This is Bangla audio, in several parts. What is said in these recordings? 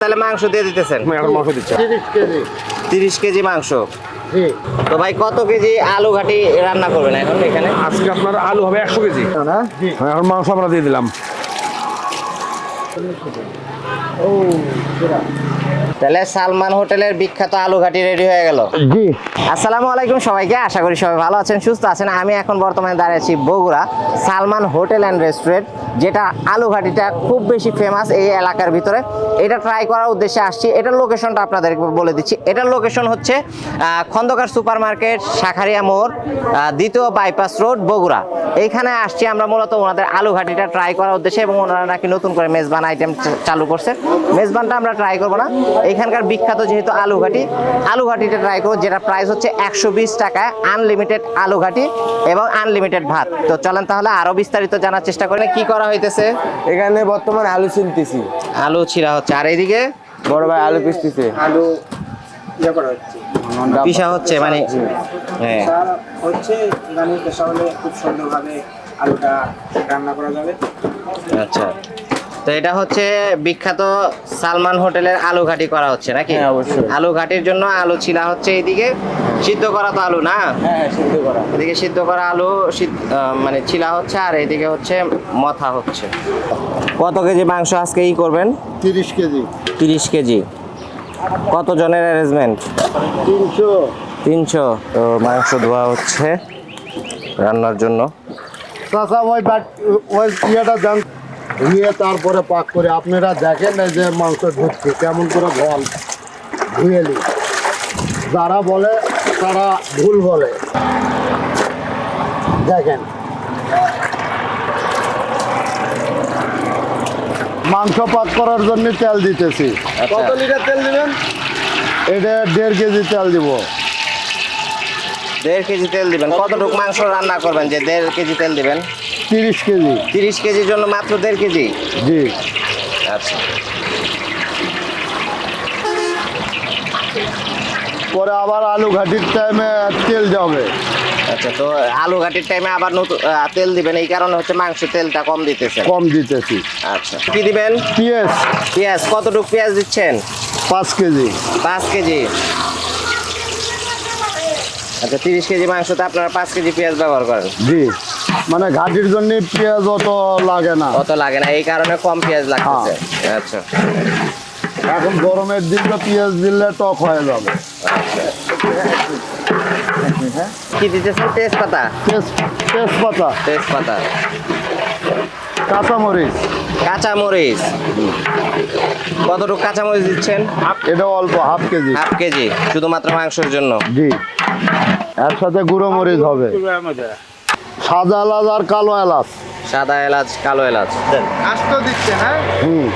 তাহলে মাংস দিয়ে দিতেছেন? মাংস দিচ্ছে। তিরিশ কেজি। মাংস? তো ভাই কত কেজি আলু ঘাটি রান্না করবেন এখন এখানে? আজকে আপনার আলু হবে একশো কেজি। হ্যাঁ, এখন মাংস আমরা দিয়ে দিলাম। তাহলে সালমান হোটেলের বিখ্যাত আলু ঘাটি রেডি হয়ে গেল। জি। আসসালামু আলাইকুম সবাইকে আশা করি সবাই ভালো আছেন সুস্থ আছেন। আমি এখন বর্তমানে দাঁড়িয়ে আছি Bogura Salman hotel and restaurant যেটা আলু ঘাটিটা খুব বেশি ফেমাস এই এলাকার ভিতরে। এটা ট্রাই করার উদ্দেশ্যে আসছি। এটার লোকেশনটা আপনাদেরকে বলে দিচ্ছি। এটার লোকেশন হচ্ছে খন্দকার সুপার মার্কেট শাখারিয়া মোড় দ্বিতীয় বাইপাস রোড বগুড়া। এইখানে আসছি আমরা মূলত ওনাদের আলু ঘাটিটা ট্রাই করার উদ্দেশ্যে এবং ওনারা নাকি নতুন করে মেজবান আইটেম চালু করছে। মেজবানটা আমরা ট্রাই করব না। এইখানকার বিখ্যাত যেহেতু আলু ঘাটি আলু ঘাটিটা ট্রাই করব যেটা প্রাইস হচ্ছে একশো বিশ টাকায় আনলিমিটেড আলু ঘাটি এবং আনলিমিটেড ভাত। তো চলেন তাহলে আরও বিস্তারিত জানার চেষ্টা করেন কি করা হইতেছে? এখানে বর্তমানে আলু চিনতেছি। আলু ছিঁড়া হচ্ছে। আর এইদিকে? বড় ভাই আলু পিসতেছে। আলু ইয়ে করা হচ্ছে। পিসা হচ্ছে মানে হ্যাঁ। হচ্ছে ইরানি পেশা হলে খুব সুন্দরভাবে আলুটা রান্না করা যাবে। আচ্ছা। তো এটা হচ্ছে বিখ্যাত সালমান হোটেলের আলু ঘাটি করা হচ্ছে নাকি? হ্যাঁ, অবশ্যই। আলু ঘাটির জন্য আলু ছিলা হচ্ছে এইদিকে সিদ্ধ করা তো আলু না? হ্যাঁ সিদ্ধ করা। এদিকে সিদ্ধ করা আলু সিদ্ধ- মানে ছিলা হচ্ছে আর এইদিকে হচ্ছে মথা হচ্ছে। কত কেজি মাংস আজকে ই করবেন? তিরিশ কেজি। তিরিশ কেজি। কত জনের অ্যারেঞ্জমেন্ট তিনশো। তিনশো। তো মাংস ধোয়া হচ্ছে রান্নার জন্য। চাচা ওই বাট ওই ইয়েটা যান ধুয়ে তারপরে পাক করে আপনারা দেখেন না যে মাংস ঢুকছে কেমন করে জল ধুয়ে নি যারা বলে তারা ভুল বলে। দেখেন। মাংস পাক করার জন্য তেল দিতেছি। আচ্ছা। কত লিটার তেল দিবেন? এটা দেড় কেজি তেল দিব। দেড় কেজি তেল দিবেন। কতটুকু মাংস রান্না করবেন? যে দেড় কেজি তেল দিবেন? তিরিশ কেজি। তিরিশ কেজির জন্য মাত্র দেড় কেজি? জি। আচ্ছা। পরে আবার আলু ঘাটির টাইমে তেল যাবে আচ্ছা তো আলু ঘাটির টাইমে আবার নতুন তেল দিবেন এই কারণে হচ্ছে মাংস তেলটা কম দিতেছেন। কম দিতেছি। আচ্ছা কি দিবেন? পিঁয়াজ। পেঁয়াজ কতটুকু পেঁয়াজ দিচ্ছেন? পাঁচ কেজি। পাঁচ কেজি। আচ্ছা তিরিশ কেজি মাংসতে আপনারা পাঁচ কেজি পেঁয়াজ ব্যবহার করেন। জি। মানে ঘাটির জন্য পেঁয়াজ অত লাগে না। অত লাগে না এই কারণে কম পেঁয়াজ লাগতেছে। আচ্ছা। এখন গরমের দিন তো পেঁয়াজ দিলে টক হয়ে যাবে। কি দিতেছেন? তেজপাতা? তেজপাতা। তেজপাতা। কাঁচামরিচ। কাঁচামরিচ। কতটুকু কাঁচামরিচ দিচ্ছেন? এটা অল্প হাফ কেজি। হাফ কেজি শুধুমাত্র মাংসের জন্য। জি। এর সাথে গুঁড়ো মরিচ হবে। সাদা এলাচ আর কালো এলাচ। সাদা এলাচ কালো এলাচ। আস্ত দিচ্ছে হ্যাঁ? হুম।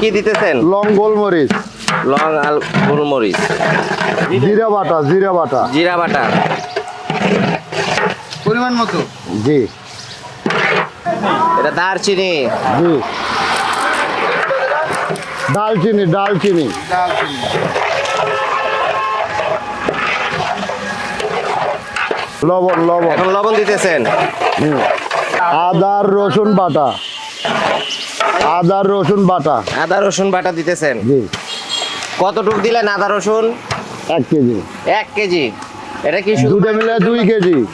কি দিতেছেন? লং গোলমরিচ। লং আল গোলমরিচ। জিরা বাটা জিরা বাটা। জিরা বাটা। পরিমাণ মতো? জি। এটা দারচিনি। জি। দালচিনি দালচিনি লবণ লবণ। এখন লবণ দিতেছেন। আদার রসুন বাটা। আদার রসুন বাটা। আদা রসুন বাটা দিতেছেন। জি। কতটুকু দিলেন আদা রসুন? এক কেজি। এক কেজি। এটা কি শুধু দুটো মিলে দুই কেজি।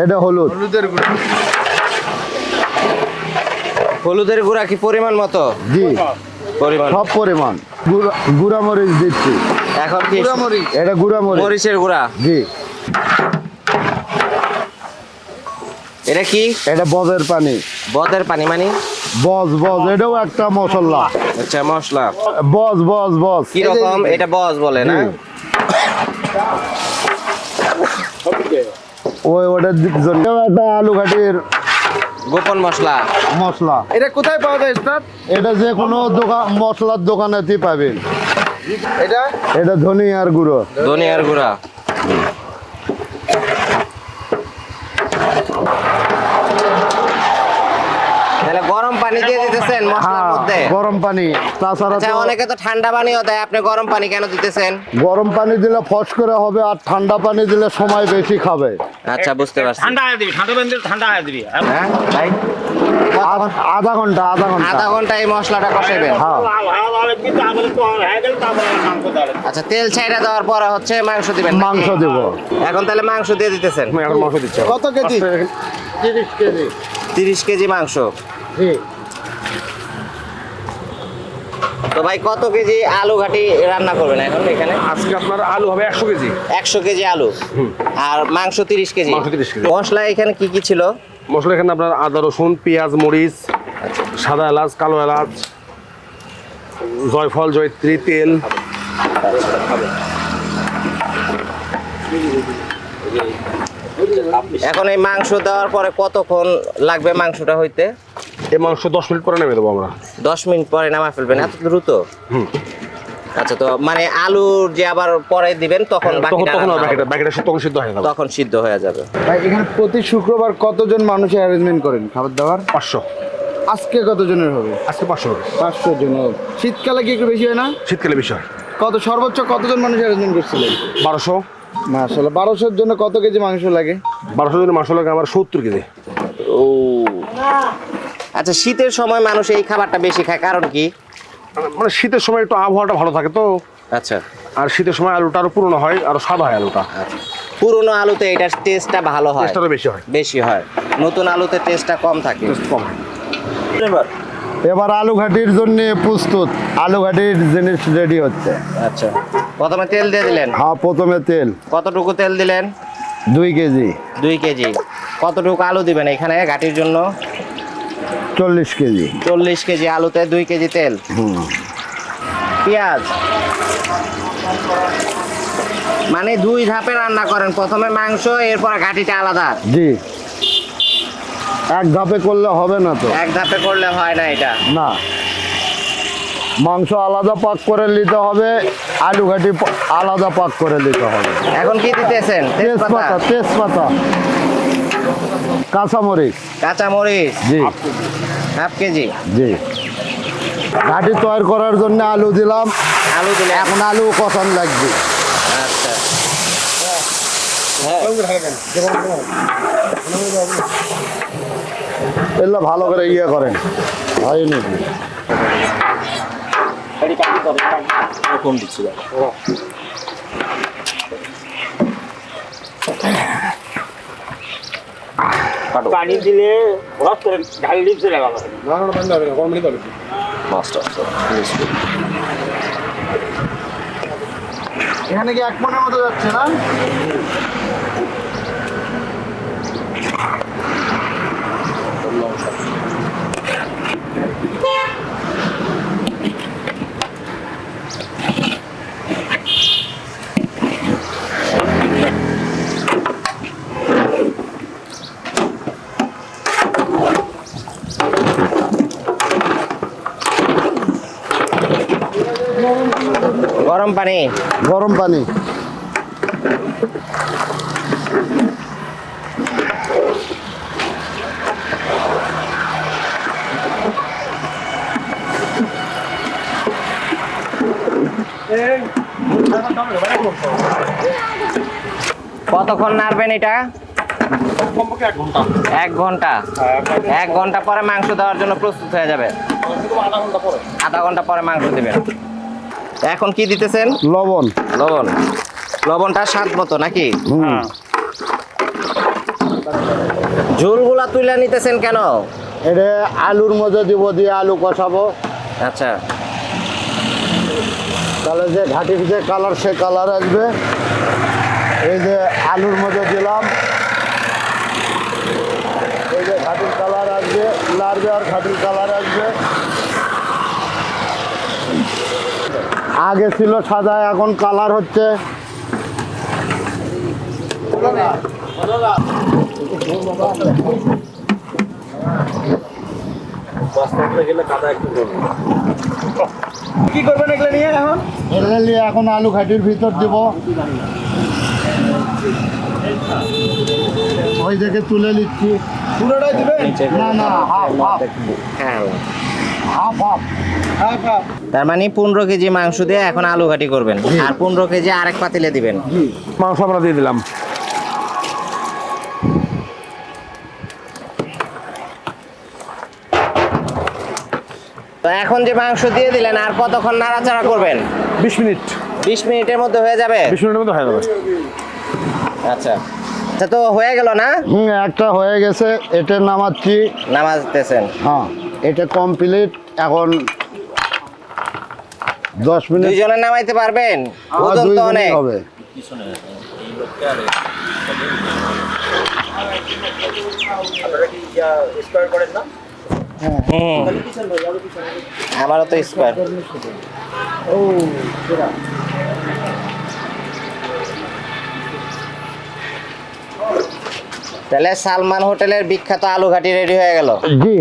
এটা হলুদ। হলুদের গুঁড়া। হলুদের গুঁড়া কি পরিমাণ মতো? জি। পরিমাণ। সব পরিমাণ। গুঁড়া- গুঁড়া মরিচ দিচ্ছি। এখন কি এটা গুঁড়া মরিচ মরিচের গুঁড়া? জি। এটা কি? এটা বজের পানি। বদের পানি মানে? বজ বজ এটাও একটা মশলা। আচ্ছা মশলা। বজ বজ বজ। কি রকম? এটা বস বলে না। ওই ওটার জন্য একটা আলু ঘাটির গোপন মশলা। মশলা। এটা কোথায় পাওয়া যায় স্যার এটা যে কোনো দোকান মশলার দোকানেতেই পাবেন। এটা? এটা ধনিয়ার গুঁড়ো। ধনিয়ার গুঁড়া। মশলার হ্যাঁ মধ্যে? গরম পানি তাছাড়া আচ্ছা অনেকে তো ঠান্ডা পানিও দেয়। আপনি গরম পানি কেন দিতেছেন? গরম পানি দিলে ফস করে হবে আর ঠান্ডা পানি দিলে সময় বেশি খাবে। আচ্ছা বুঝতে পারছি। ঠান্ডা আয় দিবি ঠান্ডা পানি দিলে ঠান্ডা আয় দিবি। হ্যাঁ ভাই? আধ- আধা ঘণ্টা আধা ঘণ্টা। আধা ঘণ্টা এই মশলাটা কষাইবেন হ্যাঁ। আচ্ছা তেল ছাইড়া দেওয়ার পরে হচ্ছে মাংস দিবেন মাংস দেব। এখন তাহলে মাংস দিয়ে দিতেছেন। মাংস দিচ্ছি। কত কেজি? তিরিশ কেজি। তিরিশ কেজি মাংস। জি। তো ভাই কত কেজি আলু ঘাটি রান্না করবেন এখন এখানে? আজকে আপনার আলু হবে একশো কেজি। একশো কেজি আলু। আর মাংস তিরিশ কেজি। মাংস 30 কেজি। মশলা এখানে কি কি ছিল? মশলা এখানে আপনার আদা রসুন পেঁয়াজ মরিচ সাদা এলাচ কালো এলাচ জয়ফল জয়ত্রী তেল। এখন এই মাংস দেওয়ার পরে কতক্ষণ লাগবে মাংসটা হইতে? এই মাংস দশ মিনিট পরে নেমে দেবো আমরা। দশ মিনিট পরে নামা ফেলবেন এত দ্রুত? হুম। আচ্ছা তো মানে আলুর যে আবার পরে দিবেন তখন তখন বাকিটা হবে। বাকিটা বাকিটা সব তখন সিদ্ধ হয়ে যাবে। তখন সিদ্ধ হয়ে যাবে। ভাই এখানে প্রতি শুক্রবার কতজন মানুষের অ্যারেঞ্জমেন্ট করেন খাবার দাবার পাঁচশো। আজকে কতজনের হবে? আজকে পাঁচশো পাঁচশো জন। হবে। শীতকালে কি একটু বেশি হয় না? শীতকালে বিষয় কত সর্বোচ্চ কতজন মানুষ অ্যারেঞ্জমেন্ট করছিলেন? বারোশো। মাসাল্লাহ বারোশোর জন্য কত কেজি মাংস লাগে? বারোশো জনের মাংস লাগে আমার সত্তর কেজি। ও। আচ্ছা শীতের সময় মানুষ এই খাবারটা বেশি খায় কারণ কি? মানে শীতের সময় একটু আবহাওয়াটা ভালো থাকে তো। আচ্ছা। আর শীতের সময় আলুটা আরও পুরনো হয় আরও সাদা হয় আলুটা। পুরনো আলুতে এটার টেস্টটা ভালো হয়? টেস্টটা বেশি হয়। বেশি হয়। নতুন আলুতে টেস্টটা কম থাকে? কম এবার? এবার আলু ঘাটির জন্য প্রস্তুত। আলু ঘাটির জিনিস রেডি হচ্ছে। আচ্ছা। প্রথমে তেল দিয়ে দিলেন? হ্যাঁ প্রথমে তেল। কতটুকু তেল দিলেন? দুই কেজি। দুই কেজি। কতটুকু আলু দিবেন এখানে গাটির জন্য? চল্লিশ কেজি। চল্লিশ কেজি আলুতে দুই কেজি তেল। পেঁয়াজ। মানে দুই ধাপে রান্না করেন। প্রথমে মাংস এরপর ঘাটিটা আলাদা। জি। এক ধাপে করলে হবে না তো? এক ধাপে করলে হয় না এটা। না। মাংস আলাদা পাক করে নিতে হবে আলু ঘাটি আলাদা পাক করে নিতে হবে। এখন কি দিতেছেন? তেজপাতা। তেজপাতা। কাঁচামরিচ। কাঁচামরিচ? জি। Half KG. জি। ঘাটি তৈরি করার জন্য আলু দিলাম। আলু দিলে? এখন আলু কষান লাগবে। আচ্ছা। এগুলো ভালো করে ইয়ে করেন। হয় নাকি পানি দিলে হঠাৎ করে ঢাল দিয়ে চলে গেল এখানে কি এক মনের মতো যাচ্ছে না? গরম পানি। গরম পানি। কতক্ষণ নাড়বেন এটা? এক ঘণ্টা। এক ঘণ্টা পরে মাংস দেওয়ার জন্য প্রস্তুত হয়ে যাবে। আধা ঘণ্টা পরে। মাংস দিবেন। এখন কি দিতেছেন? লবণ। লবণ। লবণটা স্বাদ মতো নাকি? হুম। ঝোলগুলা তুলে নিতেছেন কেন? এটা আলুর মধ্যে দিব দিয়ে আলু কষাবো। আচ্ছা। তাহলে যে ঘাটির যে কালার সে কালার আসবে। এই যে আলুর মধ্যে দিলাম। এই যে ঘাটির কালার আসবে লাড়বে আর ঘাটির কালার আসবে। আগে ছিল সাদা এখন কালার হচ্ছে। কি করবেন এগুলো নিয়ে এখন? নিয়ে এখন আলু ঘাটির ভিতর দিব। ওই দেখে তুলে নিচ্ছি। পুরোটাই দিবেন? না না হাফ হাফ। হ্যাঁ হাফ হাফ তার মানে পনেরো কেজি মাংস দিয়ে এখন আলু ঘাটি করবেন। আর পনেরো কেজি আরেক পাতিলে দিবেন। মাংস আমরা দিয়ে দিলাম। এখন যে মাংস দিয়ে দিলেন আর কতক্ষণ নাড়াচাড়া করবেন? বিশ মিনিট। বিশ মিনিটের মধ্যে হয়ে যাবে? বিশ মিনিটের মধ্যে হয়ে যাবে। আচ্ছা। আচ্ছা তো হয়ে গেল না? হুম একটা হয়ে গেছে এটা নামাচ্ছি। নামাজতেছেন। হ্যাঁ। এটা কমপ্লিট এখন দশ মিনিট। দুইজনে নামাইতে পারবেন? ওজন তো অনেক। হবে আমারও তো স্কোয়ার তাহলে সালমান হোটেলের বিখ্যাত আলু ঘাটি রেডি হয়ে গেল। জি।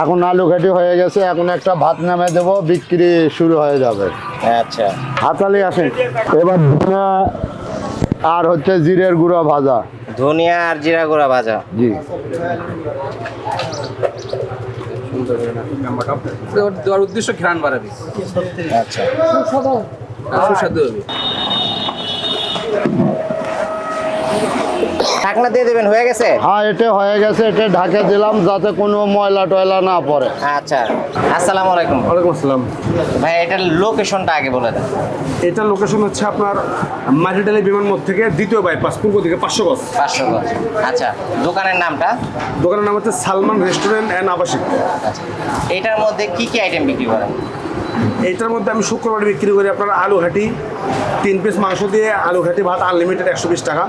এখন আলু ঘাটি হয়ে গেছে এখন একটা ভাত নামে দেবো বিক্রি শুরু হয়ে যাবে। আচ্ছা। হাতালি আসেন। এবার ধনিয়া আর হচ্ছে জিরের গুঁড়ো ভাজা। ধনিয়া আর জিরা গুঁড়া ভাজা। জি। দেওয়ার উদ্দেশ্য ঘ্রাণ বাড়াবে। আচ্ছা। সুস্বাদু হবে। ঢাকনা দিয়ে দেবেন হয়ে গেছে? হ্যাঁ এটা হয়ে গেছে এটা ঢাকে দিলাম যাতে কোনো ময়লা টয়লা না পড়ে। আচ্ছা আসসালামু আলাইকুম। ওয়ালাইকুম আসসালাম। ভাই এটার লোকেশনটা আগে বলে দেন। এটা লোকেশন হচ্ছে আপনার মাটিডালি বিমান মোড় থেকে দ্বিতীয় বাইপাস পূর্ব দিকে পাঁচশো গজ। পাঁচশো গজ। আচ্ছা দোকানের নামটা? দোকানের নাম হচ্ছে সালমান রেস্টুরেন্ট অ্যান্ড আবাসিক। আচ্ছা এটার মধ্যে কি কি আইটেম বিক্রি করেন? এইটার মধ্যে আমি শুক্রবার বিক্রি করি আপনার আলু ঘাটি তিন পিস মাংস দিয়ে আলু ঘাটি ভাত আনলিমিটেড একশো বিশ টাকা।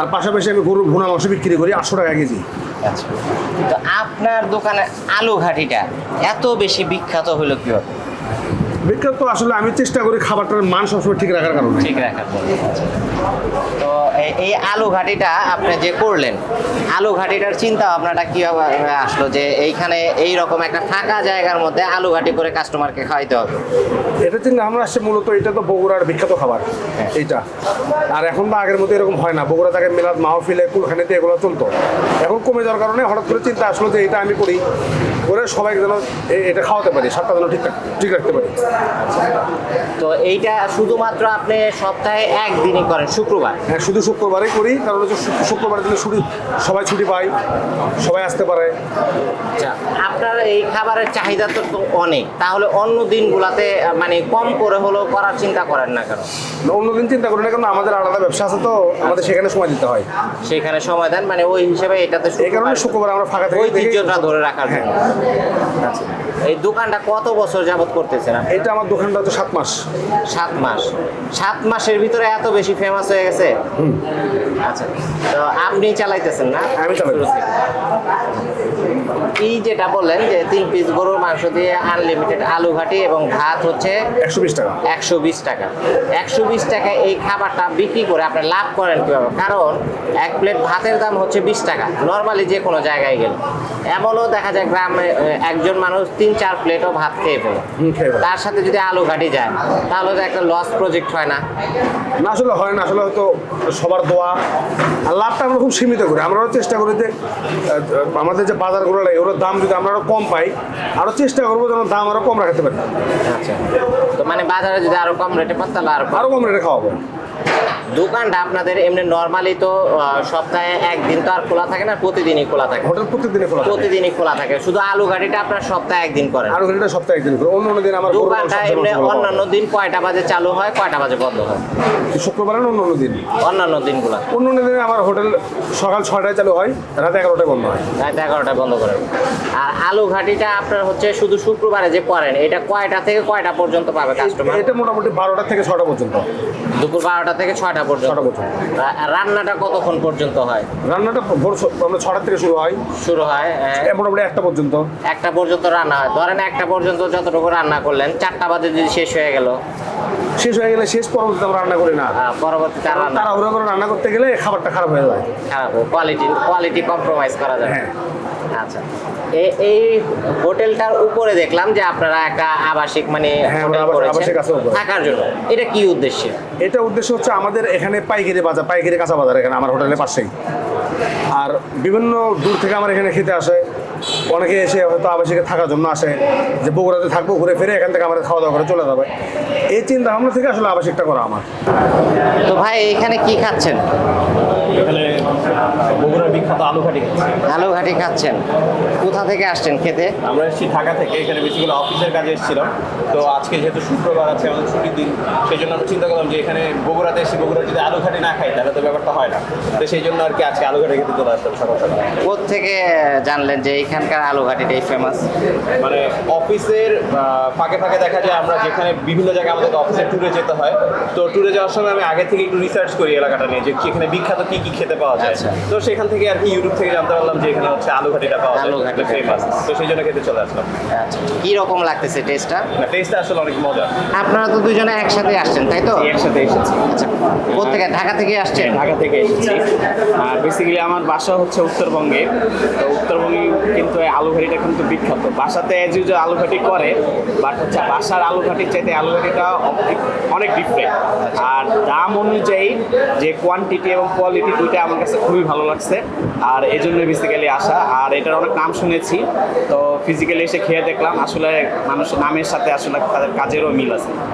আর পাশাপাশি আমি গরুর ভুনা মাংস বিক্রি করি আটশো টাকা কেজি। আচ্ছা। তো আপনার দোকানে আলু ঘাটিটা এত বেশি বিখ্যাত হলো কি বিখ্যাত আসলে আমি চেষ্টা করি খাবারটার মান সবসময় ঠিক রাখার কারণে। ঠিক রাখার। তো এই- আলু ঘাটিটা আপনি যে করলেন আলু ঘাটিটার চিন্তা আপনাটা কীভাবে আসলো যে এইখানে এই রকম একটা ফাঁকা জায়গার মধ্যে আলু ঘাটি করে কাস্টমারকে খাওয়াইতে হবে? এটা চিন্তা আমরা আসছে মূলত এটা তো বগুড়ার বিখ্যাত খাবার এইটা। আর এখন তো আগের মতো এরকম হয় না বগুড়া থেকে মেলাদ মাহফিলে কুলখানিতে এগুলো চলতো। এখন কমে যাওয়ার কারণে হঠাৎ করে চিন্তা আসলো যে এটা আমি করি। করে সবাইকে যেন এটা খাওয়াতে পারি সাতটা যেন ঠিক ঠিক রাখতে পারি। তো এইটা শুধুমাত্র আপনি সপ্তাহে একদিনই করেন শুক্রবার? হ্যাঁ শুধু শুক্রবারে করি কারণ হচ্ছে শুক- শুক্রবারের দিনে ছুটি সবাই ছুটি পায় সবাই আসতে পারে। আচ্ছা আপনার এই খাবারের চাহিদা তো তো অনেক তাহলে অন্য দিনগুলাতে মানে কম করে হলেও করার চিন্তা করেন না কেন? অন্যদিন চিন্তা করি না কারণ আমাদের আলাদা ব্যবসা আছে তো আমাদের সেখানে সময় দিতে হয়। সেখানে সময় দেন মানে ওই হিসাবে এটাতে এই কারণে শুক্রবার- শুক্রবার আমরা ফাঁকা থেকে ঐতিহ্যটা ধরে রাখার জন্য। আচ্ছা। এই দোকানটা কত বছর যাবত করতেছেন? এটা আমার দোকানটা তো সাত মাস। সাত মাস। সাত মাসের ভিতরে এত বেশি ফেমাস হয়ে গেছে? আচ্ছা তো আপনি চালাইতেছেন না? আমি চালাইতেছি। এই যেটা বললেন যে তিন পিস গরুর মাংস দিয়ে আনলিমিটেড আলু ঘাটি এবং ভাত হচ্ছে একশো বিশ টাকা। একশো বিশ টাকা। একশো বিশ টাকায় এই খাবারটা বিক্রি করে আপনি লাভ করেন কীভাবে? কারণ এক প্লেট ভাতের দাম হচ্ছে বিশ টাকা নর্মালি যে কোনো জায়গায় গেলে। এমনও দেখা যায় গ্রামে একজন মানুষ তিন চার প্লেটও ভাত খেয়ে ফেলে। ফেলে। তার সাথে যদি আলু ঘাটি যায় তাহলে তো একটা লস প্রজেক্ট হয় না। না আসলে হয় না আসলে হয়তো সবার দোয়া। আর লাভটা আমরা খুব সীমিত করি। আমরাও চেষ্টা করি যে আমাদের যে বাজারগুলো লাগে ওর দাম যদি আমরা আরও কম পাই আরও চেষ্টা করব যেন দাম আরও কম রাখতে পারি। আচ্ছা। তো মানে বাজারে যদি আরও কম রেটে পান তাহলে আরও কম। আরও কম রেটে খাওয়াবো। দোকানটা আপনাদের এমনি নর্মালি তো সপ্তাহে একদিন তো আর খোলা থাকে না প্রতিদিনই খোলা থাকে। হোটেল প্রত্যেকদিনে খোলা থাকে। প্রতিদিনই খোলা থাকে। শুধু আলু গাড়িটা আপনার সপ্তাহে একদিন করেন। আরও ঘণ্টা সপ্তাহে একদিন করে। অন্য অন্য দিন আমার দোকানটা এমনি অন্যান্য দিন কয়টা বাজে চালু হয় কয়টা বাজে বন্ধ হয়। শুক্রবার অন্য অন্য দিন? অন্যান্য দিনগুলো। অন্য অন্য দিনে আমার হোটেল সকাল ছয়টায় চালু হয় রাত এগারোটায় বন্ধ হয়। রাত এগারোটায় বন্ধ করেন আর আলু ঘাটিটা আপনার হচ্ছে শুধু শুক্রবারে যে করেন এটা কয়টা থেকে কয়টা পর্যন্ত পাবে কাস্টমার এটা মোটামুটি বারোটা থেকে ছটা পর্যন্ত। দুপুর বারোটা থেকে পর্যন্ত ছটা পর্যন্ত। রান্নাটা কতক্ষণ পর্যন্ত হয়? রান্নাটা ভোর আমরা ছটা থেকে শুরু হয়। শুরু হয় মোটামুটি একটা পর্যন্ত। একটা পর্যন্ত রান্না হয়। ধরেন একটা পর্যন্ত যতটুকু রান্না করলেন চারটা বাজে যদি শেষ হয়ে গেল? শেষ হয়ে গেলে শেষ পরবর্তীতে আমরা রান্না করি না। আহ, পরবর্তীতে তাড়াহুড়ো করে রান্না করতে গেলে খাবারটা খারাপ হয়ে যায়। খারাপ কোয়ালিটি কোয়ালিটি কম্প্রোমাইজ করা যাবে হ্যাঁ। আচ্ছা। এই হোটেলটার উপরে দেখলাম যে আপনারা একটা আবাসিক মানে হ্যাঁ, আবাসিক- থাকার জন্য। এটা কি উদ্দেশ্যে? এটা উদ্দেশ্য হচ্ছে আমাদের এখানে পাইকারি বাজার পাইকারি কাঁচা বাজার এখানে আমার হোটেলের পাশেই। আর বিভিন্ন দূর থেকে আমার এখানে খেতে আসে। অনেকে এসে হয়তো আবাসিকে থাকার জন্য আসে। যে বগুড়াতে থাকব ঘুরে ফিরে এখান থেকে আমাদের খাওয়া দাওয়া করে চলে যাবে। এই চিন্তা ভাবনা থেকে আসলে আবাসিকটা করা আমার। তো ভাই এখানে কি খাচ্ছেন? এখানে বগুড়ার বিখ্যাত আলু ঘাটি আলু ঘাটি খাচ্ছেন। কোথা থেকে আসছেন খেতে? আমরা এসেছি ঢাকা থেকে এখানে বেসিক্যালি অফিসের কাজে এসেছিলাম। তো আজকে যেহেতু শুক্রবার আছে আমাদের ছুটির দিন সেই জন্য আমরা চিন্তা করলাম যে এখানে বগুড়াতে এসে বগুড়া যদি আলু ঘাটি না খাই তাহলে তো ব্যাপারটা হয় না। তো সেই জন্য আর কি আজকে আলু ঘাটি খেতে চলে আসলাম সকাল সকাল থেকে জানলেন যে এখানকার আলু ঘাটিটাই ফেমাস মানে অফিসের ফাঁকে ফাঁকে দেখা যায় আমরা যেখানে বিভিন্ন জায়গায় আমাদের অফিসের ট্যুরে যেতে হয়। তো ট্যুরে যাওয়ার সময় আমি আগে থেকে একটু রিসার্চ করি এলাকাটা নিয়ে যে এখানে বিখ্যাত কি কি খেতে পাওয়া যায়? আচ্ছা। তো সেখান থেকে আর কি ইউটিউব থেকে জানতে পারলাম যে এখানে হচ্ছে আলু ঘাটিটা পাওয়া যায় আলু ঘাটিটা ফেমাস তো সেই জন্য খেতে চলে আসলাম। আচ্ছা। কি রকম লাগতেছে টেস্টটা না টেস্টটা আসলে অনেক মজা আপনারা তো দুজনে একসাথে আসছেন তাই তো? একসাথে এসেছি। আচ্ছা কোথেকে? ঢাকা থেকে আসছেন? ঢাকা থেকে এসেছি। আর বেসিক্যালি আমার বাসা হচ্ছে উত্তরবঙ্গে। তো উত্তরবঙ্গে কিন্তু এই আলু ঘাটিটা কিন্তু বিখ্যাত। বাসাতে এজ ইউজুয়াল আলু ঘাটি করে বাট হচ্ছে বাসার আলু ঘাটির চাইতে আলু ঘাটিটা অনেক- অনেক ডিফারেন্ট আর দাম অনুযায়ী যে কোয়ান্টিটি এবং কোয়ালিটি দুইটা আমার কাছে খুবই ভালো লাগছে। আর এই জন্য বেসিক্যালি আসা। আর এটার অনেক নাম শুনেছি। তো ফিজিক্যালি এসে খেয়ে দেখলাম। আসলে মানুষের নামের সাথে আসলে তাদের কাজেরও মিল আছে।